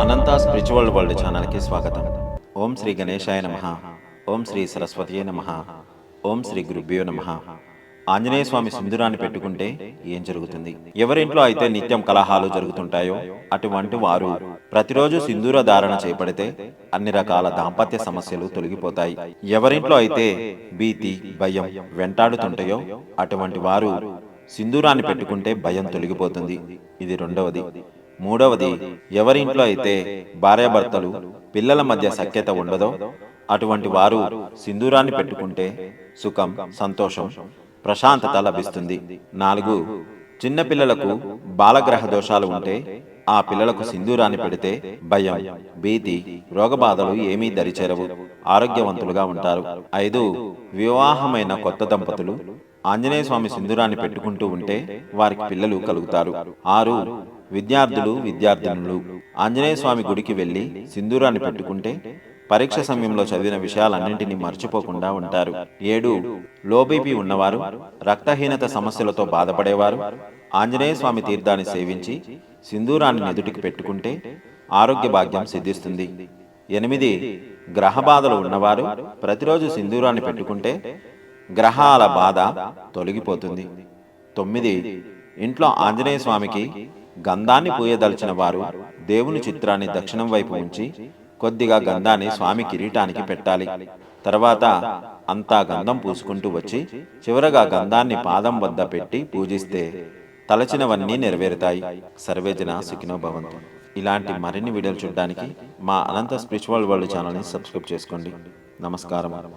అనంత spiritual world ఛానల్కి స్వాగతం. ఓం శ్రీ గణేశాయ నమ. ఓం శ్రీ సరస్వతి నమ. ఓం శ్రీ గురుభ్యో నమ. ఆంజనేయ స్వామి సుందరాన్ని పెట్టుకుంటే ఏం జరుగుతుంది? ఎవరింట్లో అయితే నిత్యం కలహాలు జరుగుతుంటాయో అటువంటి వారు ప్రతిరోజు సింధూర ధారణ చేపడితే అన్ని రకాల దాంపత్య సమస్యలు తొలగిపోతాయి. ఎవరింట్లో అయితే భీతి భయం వెంటాడుతుంటాయో అటువంటి వారు సింధూరాన్ని పెట్టుకుంటే భయం తొలగిపోతుంది. ఇది రెండవది. మూడవది ఎవరింట్లో అయితే భార్యాభర్తలు పిల్లల మధ్య సఖ్యత ఉండదో అటువంటి వారు సింధూరాన్ని పెట్టుకుంటే సుఖం సంతోషం ప్రశాంతత లభిస్తుంది. నాలుగు చిన్న పిల్లలకు బాలగ్రహ దోషాలు ఉంటే ఆ పిల్లలకు సింధూరాన్ని పెడితే భయం భీతి రోగబాధలు ఏమీ దరిచేరవు ఆరోగ్యవంతులుగా ఉంటారు. ఐదు వివాహమైన కొత్త దంపతులు ఆంజనేయ స్వామి సింధూరాన్ని పెట్టుకుంటూ ఉంటే వారికి పిల్లలు కలుగుతారు. ఆరు విద్యార్థులు విద్యార్థినులు ఆంజనేయ స్వామి గుడికి వెళ్ళి సింధూరాన్ని పెట్టుకుంటే పరీక్ష సమయంలో చదివిన విషయాలన్నింటినీ మర్చిపోకుండా ఉంటారు. ఏడు లోబీపీ ఉన్నవారు రక్తహీనత సమస్యలతో బాధపడేవారు ఆంజనేయ స్వామి తీర్థాన్ని సేవించి సింధూరాన్ని నెదుటికి పెట్టుకుంటే ఆరోగ్య భాగ్యం సిద్ధిస్తుంది. ఎనిమిది గ్రహ బాధలు ఉన్నవారు ప్రతిరోజు సింధూరాన్ని పెట్టుకుంటే గ్రహాల బాధ తొలగిపోతుంది. తొమ్మిది ఇంట్లో ఆంజనేయ స్వామికి గంధాన్ని పూయదలిచిన వారు దేవుని చిత్రాన్ని దక్షిణం వైపు ఉంచి కొద్దిగా గంధాన్ని స్వామి కిరీటానికి పెట్టాలి. తర్వాత అంతా గంధం పూసుకుంటూ వచ్చి చివరగా గంధాన్ని పాదం వద్ద పెట్టి పూజిస్తే తలచినవన్నీ నెరవేరుతాయి. సర్వేజన సుఖినో భవంతు. ఇలాంటి మరిన్ని వీడియోలు చూడడానికి మా అనంత స్పిరిచువల్ వరల్డ్ ఛానల్ని సబ్స్క్రైబ్ చేసుకోండి. నమస్కారం.